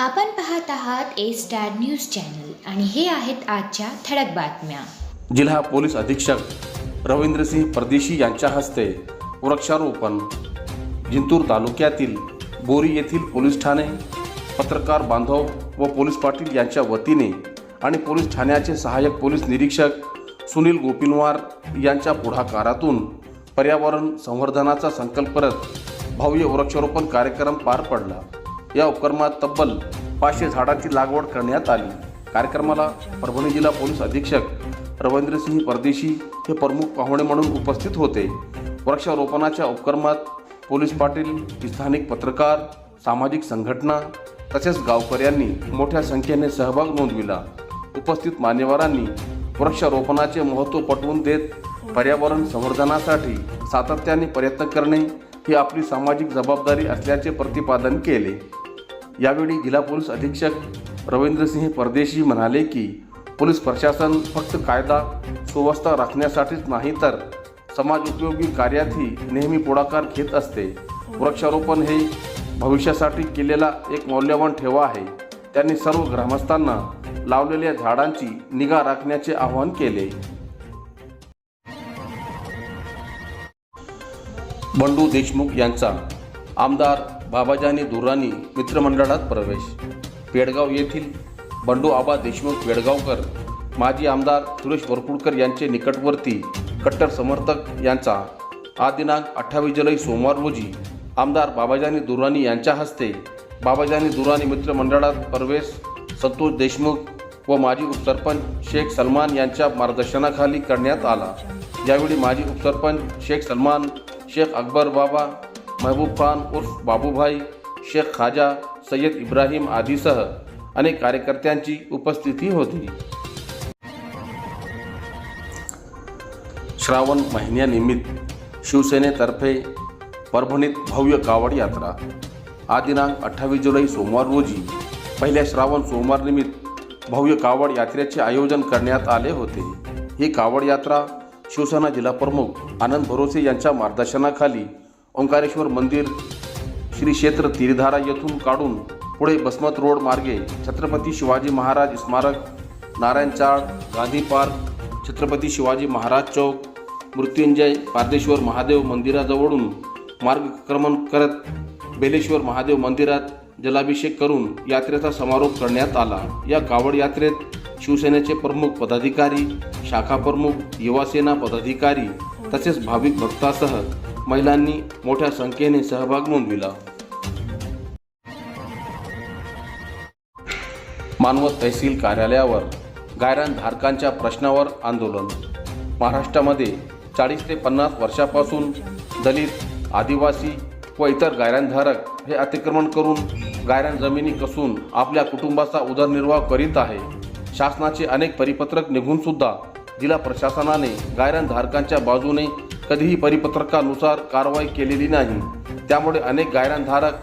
आपण पाहत आहात ए स्टार न्यूज चॅनल आणि हे आहेत आजच्या ठळक बातम्या. जिल्हा पोलीस अधीक्षक रवींद्रसिंह परदेशी यांच्या हस्ते वृक्षारोपण. जिंतूर तालुक्यातील बोरी येथील पोलीस ठाणे पत्रकार बांधव व पोलीस पाटील यांच्या वतीने आणि पोलीस ठाण्याचे सहाय्यक पोलीस निरीक्षक सुनील गोपिनवार यांच्या पुढाकारातून पर्यावरण संवर्धनाचा संकल्प करत भव्य वृक्षारोपण कार्यक्रम पार पडला. या उपक्रमात तब्बल पाचशे झाडांची लागवड करण्यात आली. कार्यक्रमाला परभणी जिल्हा पोलीस अधीक्षक रवींद्रसिंह परदेशी हे प्रमुख पाहुणे म्हणून उपस्थित होते. वृक्षारोपणाच्या उपक्रमात पोलीस पाटील स्थानिक पत्रकार सामाजिक संघटना तसेच गावकऱ्यांनी मोठ्या संख्येने सहभाग नोंदविला. उपस्थित मान्यवरांनी वृक्षारोपणाचे महत्त्व पटवून देत पर्यावरण संवर्धनासाठी सातत्याने प्रयत्न करणे ही आपली सामाजिक जबाबदारी असल्याचे प्रतिपादन केले. यावेळी जिल्हा पोलीस अधीक्षक रवींद्रसिंह परदेशी म्हणाले की पोलीस प्रशासन फक्त कायदा सुव्यवस्था राखण्यासाठीच नाही तर समाज उपयोगी कार्यातही नेहमी पुढाकार घेत असते. वृक्षारोपण हे भविष्यासाठी केलेला एक मौल्यवान ठेवा आहे. त्यांनी सर्व ग्रामस्थांना लावलेल्या झाडांची निगा राखण्याचे आवाहन केले. बंडू देशमुख यांचा आमदार बाबाजानी दुरानी मित्रमंडळात प्रवेश. पेडगाव येथील बंडू आबा देशमुख पेडगावकर माजी आमदार सुरेश वरपुडकर यांचे निकटवर्ती कट्टर समर्थक यांचा आज दिनांक अठ्ठावीस जुलै सोमवार रोजी आमदार बाबाजानी दुरानी यांच्या हस्ते बाबाजानी दुरानी मित्रमंडळात प्रवेश संतोष देशमुख व माजी उपसरपंच शेख सलमान यांच्या मार्गदर्शनाखाली करण्यात आला. यावेळी माजी उपसरपंच शेख सलमान शेख अकबर बाबा महबूब खान उर्फ बाबूभाई शेख खाजा सय्यद इब्राहिम आदीसह अनेक कार्यकर्त्यांची उपस्थिती होती. श्रावण महिन्यानिमित्त शिवसेनेतर्फे परभणीत भव्य कावड यात्रा. आज दिनांक अठ्ठावीस जुलै सोमवार रोजी पहिल्या श्रावण सोमवारनिमित्त भव्य कावड यात्रेचे आयोजन करण्यात आले होते. ही कावड यात्रा शिवसेना जिल्हाप्रमुख आनंद भरोसे यांच्या मार्गदर्शनाखाली ओंकारेश्वर मंदिर श्री क्षेत्र तिरधारा येथून काढून पुढे बसमत रोड मार्गे छत्रपती शिवाजी महाराज स्मारक नारायण चाळ गांधी पार्क छत्रपती शिवाजी महाराज चौक मृत्युंजय पारदेश्वर महादेव मंदिराजवळून मार्गक्रमण करत बेलेश्वर महादेव मंदिरात जलाभिषेक करून यात्रेचा समारोप करण्यात आला. या कावड यात्रेत शिवसेनेचे प्रमुख पदाधिकारी शाखा प्रमुख युवासेना पदाधिकारी तसेच भाविक भक्तासह महिलांनी मोठ्या संख्येने सहभाग नोंदविला. मानवत तहसील कार्यालयावर गायरान धारकांच्या प्रश्नावर आंदोलन. महाराष्ट्रामध्ये चाळीस ते पन्नास वर्षापासून दलित आदिवासी व इतर गायरानधारक हे अतिक्रमण करून गायरान जमिनी कसून आपल्या कुटुंबाचा उदरनिर्वाह करीत आहे. शासनाचे अनेक परिपत्रक निघूनसुद्धा जिल्हा प्रशासनाने गायरानधारकांच्या बाजूने कधीही परिपत्रकानुसार कारवाई केलेली नाही. त्यामुळे अनेक गायरानधारक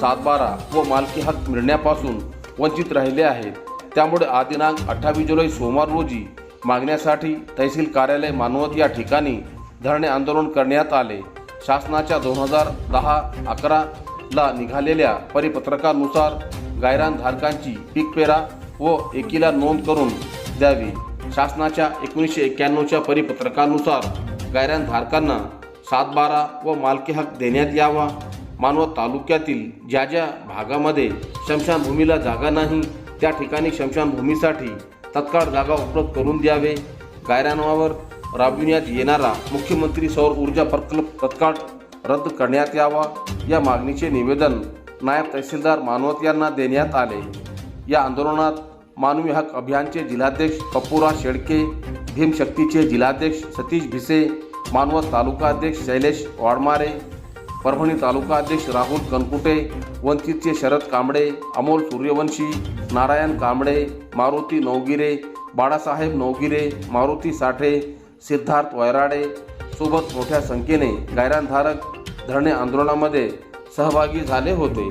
सातबारा व मालकी हक्क मिळण्यापासून वंचित राहिले आहेत. त्यामुळे आदिनांक अठ्ठावीस जुलै सोमवार रोजी मागण्यासाठी तहसील कार्यालय मानवत या ठिकाणी धरणे आंदोलन करण्यात आले. शासनाच्या दोन हजार दहा अकराला निघालेल्या परिपत्रकानुसार गायरानधारकांची पीकपेरा व एकीला नोंद करून द्यावी. शासनाच्या एकोणीसशे एक्क्याण्णवच्या परिपत्रकानुसार गायरानधारकांना सातबारा व मालकी हक्क देण्यात यावा. मानवत तालुक्यातील ज्या ज्या भागामध्ये शमशानभूमीला जागा नाही त्या ठिकाणी शमशानभूमीसाठी तत्काळ जागा उपलब्ध करून द्यावे. गायरानावर राबविण्यात येणारा मुख्यमंत्री सौर ऊर्जा प्रकल्प तत्काळ रद्द करण्यात यावा. या मागणीचे निवेदन नायब तहसीलदार मानवत यांना देण्यात आले. या आंदोलनात मानवी हक अभियानचे जिल्हाध्यक्ष पप्पूराज शेळके भीमशक्तीचे जिल्हाध्यक्ष सतीश भिसे मानवत तालुकाध्यक्ष शैलेश वाडमारे परभणी तालुका अध्यक्ष राहुल कनकुटे वंचितचे शरद कांबळे अमोल सूर्यवंशी नारायण कांबळे मारुती नवगिरे बाळासाहेब नवगिरे मारुती साठे सिद्धार्थ वैराडे सोबत मोठ्या संख्येने गायरानधारक धरणे आंदोलनामध्ये सहभागी झाले होते.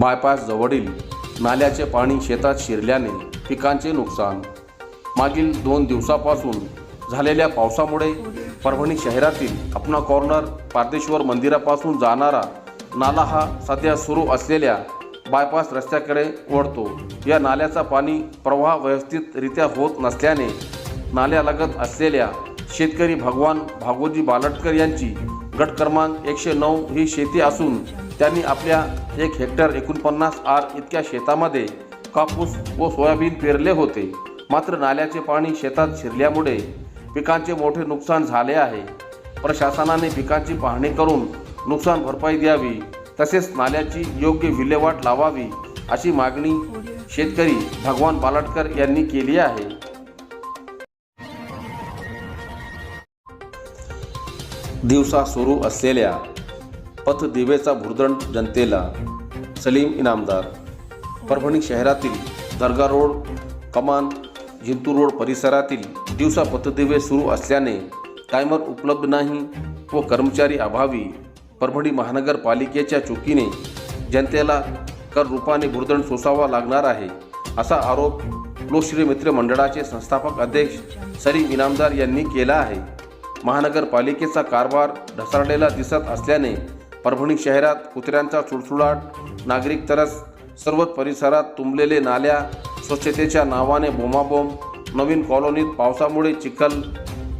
बायपास जवळील नाल्याचे पाणी शेतात शिरल्याने पिकांचे नुकसान. मागील दोन दिवसापासून झालेल्या पावसामुळे परभणी शहरातील अपना कॉर्नर पारदेश्वर मंदिरापासून जाणारा नाला हा सध्या सुरू असलेल्या बायपास रस्त्याकडे वळतो. या नाल्याचा पाणी प्रवाह व्यवस्थितरित्या होत नसल्याने नाल्यालगत असलेल्या शेतकरी भगवान भागोजी बालटकर यांची गट क्रमांक एकशे नऊ ही शेती असून त्यांनी आपल्या एक हेक्टर एकोणपन्नास आर इतक्या शेतामध्ये कापूस व सोयाबीन पेरले होते. मात्र नाल्याचे पाणी शेतात शिरल्यामुळे पिकांचे मोठे नुकसान झाले आहे. प्रशासनाने पिकांची पाहणी करून नुकसान भरपाई द्यावी तसेच नाल्याची योग्य विल्हेवाट लावावी अशी मागणी शेतकरी भगवान बालटकर यांनी केली आहे. दिवसा सुरू असलेल्या पथदिवेचा भुर्दंड जनतेला सलीम इनामदार. परभणी शहरातील दर्गा रोड कमान जिंतूर रोड परिसरातील दिवसा पथदिवे सुरू असल्याने टायमर उपलब्ध नाही व कर्मचारी अभावी. परभणी महानगरपालिकेच्या चुकीने जनतेला कर रूपाने भुर्दंड सोसावा लागणार आहे असा आरोप लोकश्री मित्र मंडळाचे संस्थापक अध्यक्ष सलीम इनामदार यांनी केला आहे. महानगरपालिकेचा कारभार ढसाळलेला दिसत असल्याने परभणी शहरात कुत्र्यांचा चुडचुडाट नागरिक तरस सर्वच परिसरात तुंबलेले नाल्या स्वच्छतेच्या नावाने बोमाबोंब नवीन कॉलनीत पावसामुळे चिखल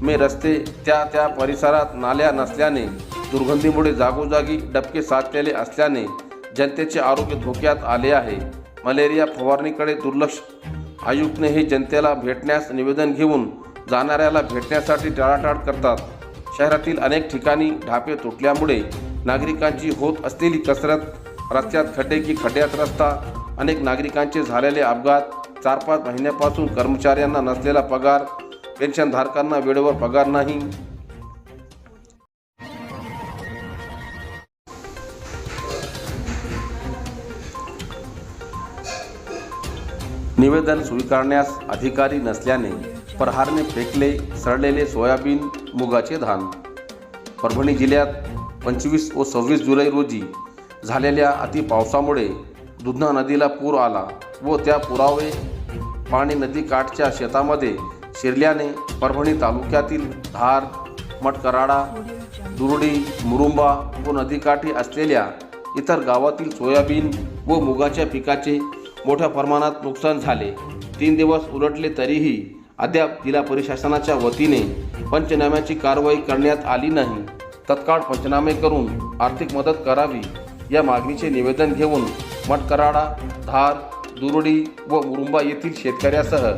मे रस्ते त्या त्या परिसरात नाल्या नसल्याने दुर्गंधीमुळे जागोजागी डबके साचलेले असल्याने जनतेचे आरोग्य धोक्यात आले आहे. मलेरिया फवारणीकडे दुर्लक्ष. आयुक्तने हे जनतेला भेटण्यास निवेदन घेऊन जाणाऱ्याला भेटण्यासाठी टाळाटाळ करतात. शहरातील अनेक ठिकाणी ढापे तुटल्यामुळे नागरिकांची होत असलेली कसरत रस्त्यात खड्डे की खड्ड्यात रस्ता अनेक नागरिकांचे झालेले अपघात चार पाच महिन्यापासून कर्मचाऱ्यांना नसलेला पगार पेन्शनधारकांना वेळेवर पगार नाही. निवेदन स्वीकारण्यास अधिकारी नसल्याने प्रहारने फेकले सडलेले सोयाबीन मुगाचे धान. परभणी जिल्ह्यात पंचवीस व सव्वीस जुलै रोजी झालेल्या अतिपावसामुळे दुधना नदीला पूर आला व त्या पुरावे पाणी नदीकाठच्या शेतामध्ये शिरल्याने परभणी तालुक्यातील धार मटकराडा दुरडी मुरुंबा व नदीकाठी असलेल्या इतर गावातील सोयाबीन व मुगाच्या पिकाचे मोठ्या प्रमाणात नुकसान झाले. तीन दिवस उलटले तरीही अद्याप जिल्हा प्रशासनाच्या वतीने पंचनाम्याची कारवाई करण्यात आली नाही. तत्काळ पंचनामे करून आर्थिक मदत करावी या मागणीचे निवेदन घेऊन मटकराडा धार दुरडी व मुरुंबा येथील शेतकऱ्यासह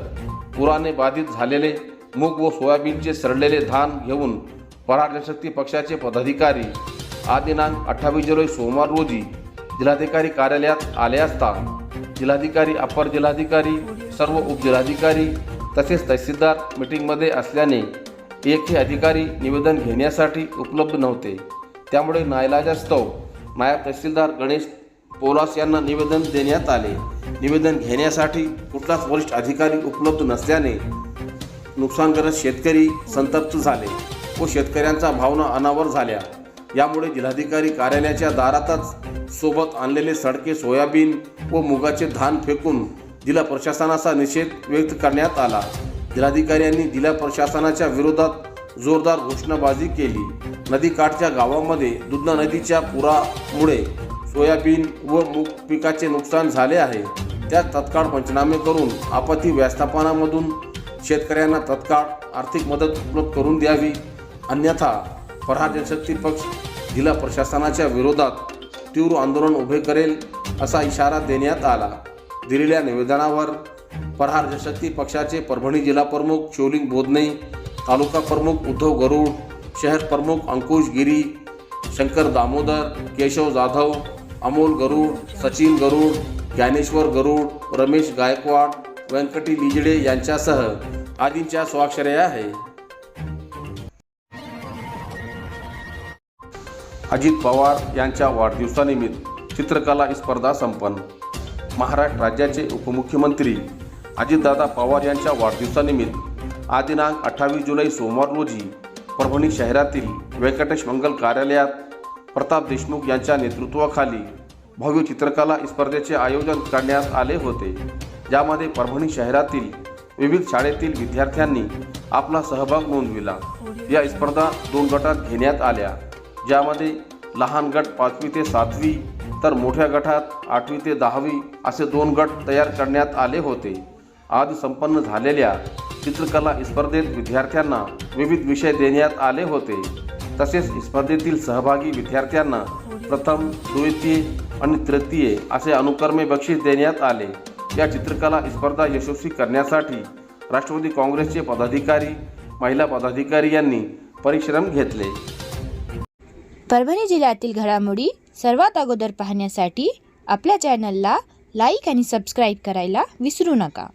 पुराने बाधित झालेले मूग व सोयाबीनचे सरलेले धान घेऊन पराग्रशक्ती पक्षाचे पदाधिकारी आदिनांक अठ्ठावीस जुलै सोमवार रोजी जिल्हाधिकारी कार्यालयात आले असता जिल्हाधिकारी अपर जिल्हाधिकारी सर्व उपजिल्हाधिकारी तसेच तहसीलदार मीटिंगमध्ये असल्याने एकही अधिकारी निवेदन घेण्यासाठी उपलब्ध नव्हते. त्यामुळे नायलाजास्तव नायब तहसीलदार गणेश पोलास यांना निवेदन देण्यात आले. निवेदन घेण्यासाठी कुठलाच वरिष्ठ अधिकारी उपलब्ध नसल्याने नुकसानग्रस्त शेतकरी संतप्त झाले व शेतकऱ्यांचा भावना अनावर झाल्या. यामुळे जिल्हाधिकारी कार्यालयाच्या दारातच सोबत आणलेले सडके सोयाबीन व मुगाचे धान फेकून जिल्हा प्रशासनाचा निषेध व्यक्त करण्यात आला. जिल्हाधिकाऱ्यांनी जिल्हा प्रशासनाच्या विरोधात जोरदार घोषणाबाजी केली. नदीकाठच्या गावामध्ये दुधना नदीच्या पुरामुळे सोयाबीन व मूग पिकाचे नुकसान झाले आहे. त्यात तत्काळ पंचनामे करून आपत्ती व्यवस्थापनामधून शेतकऱ्यांना तत्काळ आर्थिक मदत उपलब्ध करून द्यावी. अन्यथा प्रहार जनशक्ती पक्ष जिल्हा प्रशासनाच्या विरोधात तीव्र आंदोलन उभे करेल असा इशारा देण्यात आला. दिलेल्या निवेदनावर प्रहार जनशक्ती पक्षाचे परभणी जिल्हा प्रमुख शोलिंग बोधने तालुका प्रमुख उद्धव गरुड शहर प्रमुख अंकुश गिरी शंकर दामोदर केशव जाधव अमोल गरुड सचिन गरुड ज्ञानेश्वर गरुड रमेश गायकवाड व्यंकटी लिजडे यांच्यासह आदींच्या स्वाक्षऱ्या आहे. अजित पवार यांच्या वाढदिवसानिमित्त चित्रकला स्पर्धा संपन्न. महाराष्ट्र राज्याचे उपमुख्यमंत्री अजितदादा पवार यांच्या वाढदिवसानिमित्त आज दिनांक अठ्ठावीस जुलै सोमवार रोजी परभणी शहरातील व्यंकटेश मंगल कार्यालयात प्रताप देशमुख यांच्या नेतृत्वाखाली भव्य चित्रकला स्पर्धेचे आयोजन करण्यात आले होते. ज्यामध्ये परभणी शहरातील विविध शाळेतील विद्यार्थ्यांनी आपला सहभाग नोंदविला. या स्पर्धा दोन गटात घेण्यात आल्या. ज्यामध्ये लहान गट पाचवी ते सातवी तर मोठ्या गटात आठवी ते दहावी असे दोन गट तयार करण्यात आले होते. आज संपन्न झालेल्या चित्रकला स्पर्धेत विद्यार्थ्यांना विविध विषय देण्यात आले होते. तसेच स्पर्धेतील सहभागी विद्यार्थ्यांना प्रथम द्वितीय आणि तृतीय असे अनुक्रमे बक्षीस देण्यात आले. या चित्रकला स्पर्धा यशस्वी करण्यासाठी राष्ट्रवादी काँग्रेसचे पदाधिकारी महिला पदाधिकारी यांनी परिश्रम घेतले. परभणी जिल्ह्यातील घडामोडी सर्वात अगोदर पाहण्यासाठी आपल्या चॅनलला लाईक आणि सबस्क्राईब करायला विसरू नका.